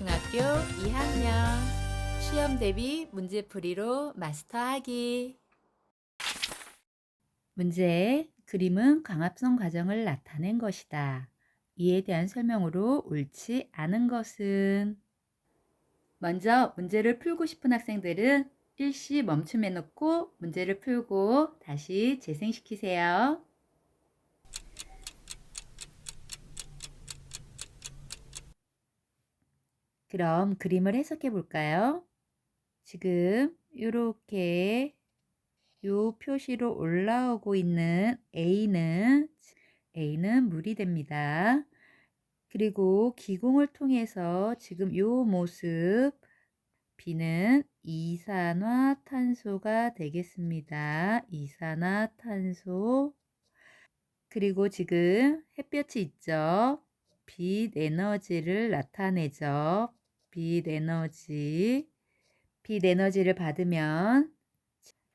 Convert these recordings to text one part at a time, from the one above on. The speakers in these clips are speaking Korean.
중학교 2학년 시험 대비 문제풀이로 마스터하기 문제 그림은 광합성 과정을 나타낸 것이다. 이에 대한 설명으로 옳지 않은 것은 먼저 문제를 풀고 싶은 학생들은 일시 멈춤해 놓고 문제를 풀고 다시 재생시키세요. 그럼 그림을 해석해 볼까요? 지금 이렇게 요 표시로 올라오고 있는 A는 A는 물이 됩니다. 그리고 기공을 통해서 지금 요 모습 B는 이산화탄소가 되겠습니다. 이산화탄소 그리고 지금 햇볕이 있죠. 빛 에너지를 나타내죠. 빛 에너지. 빛 에너지를 받으면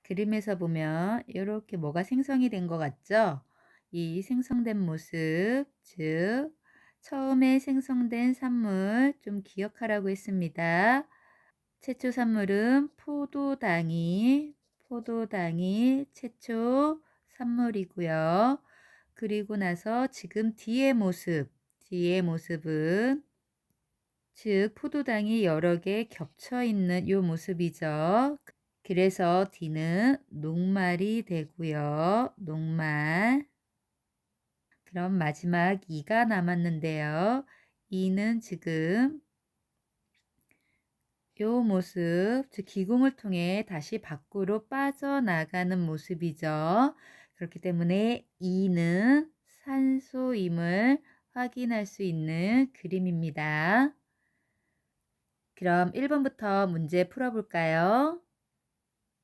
그림에서 보면 이렇게 뭐가 생성이 된 것 같죠? 이 생성된 모습, 즉 처음에 생성된 산물 좀 기억하라고 했습니다. 최초 산물은 포도당이 포도당이 최초 산물이고요. 그리고 나서 지금 뒤의 모습, 뒤의 모습은 즉 포도당이 여러 개 겹쳐 있는 이 모습이죠. 그래서 D는 녹말이 되고요. 녹말. 그럼 마지막 2가 남았는데요. 2는 지금 이 모습, 즉 기공을 통해 다시 밖으로 빠져나가는 모습이죠. 그렇기 때문에 2는 산소임을 확인할 수 있는 그림입니다. 그럼 1번부터 문제 풀어볼까요?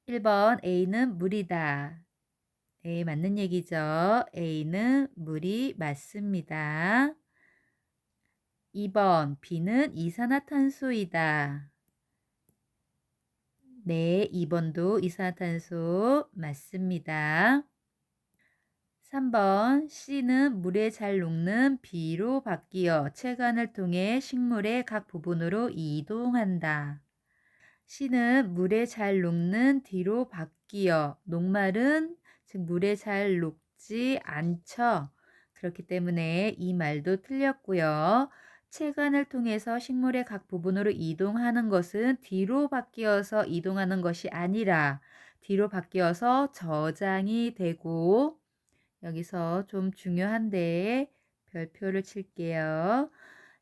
1번 A는 물이다. 네, 맞는 얘기죠. A는 물이 맞습니다. 2번 B는 이산화탄소이다. 네, 2번도 이산화탄소 맞습니다. 3번 C는 물에 잘 녹는 B로 바뀌어 체관을 통해 식물의 각 부분으로 이동한다. C는 물에 잘 녹는 D로 바뀌어 녹말은 즉 물에 잘 녹지 않죠. 그렇기 때문에 이 말도 틀렸고요. 체관을 통해서 식물의 각 부분으로 이동하는 것은 뒤로 바뀌어서 이동하는 것이 아니라 뒤로 바뀌어서 저장이 되고 여기서 좀 중요한데 별표를 칠게요.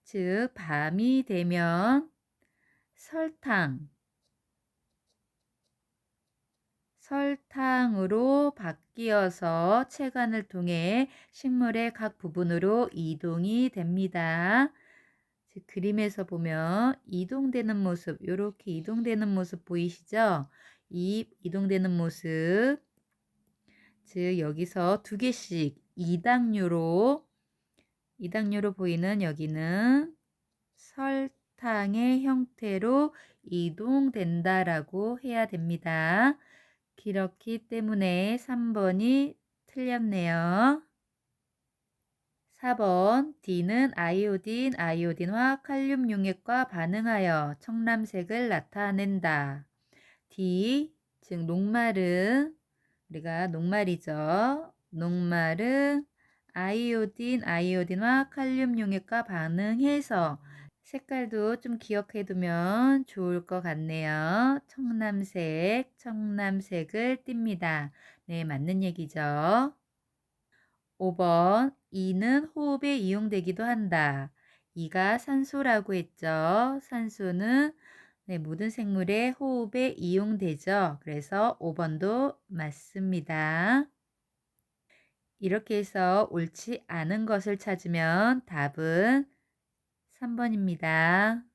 즉 밤이 되면 설탕 설탕으로 바뀌어서 체관을 통해 식물의 각 부분으로 이동이 됩니다. 즉 그림에서 보면 이동되는 모습, 이렇게 이동되는 모습 보이시죠? 이 이동되는 모습 즉 여기서 두 개씩 이당류로 이당류로 보이는 여기는 설탕의 형태로 이동된다라고 해야 됩니다. 그렇기 때문에 3번이 틀렸네요. 4번 D는 아이오딘, 아이오딘과 칼륨 용액과 반응하여 청람색을 나타낸다. D, 즉 녹말은 우리가 녹말이죠. 녹말은 아이오딘, 아이오딘과 칼륨 용액과 반응해서 색깔도 좀 기억해 두면 좋을 것 같네요. 청남색, 청남색을 띱니다. 네, 맞는 얘기죠. 5번, 이는 호흡에 이용되기도 한다. 이가 산소라고 했죠. 산소는 네, 모든 생물의 호흡에 이용되죠. 그래서 5번도 맞습니다. 이렇게 해서 옳지 않은 것을 찾으면 답은 3번입니다.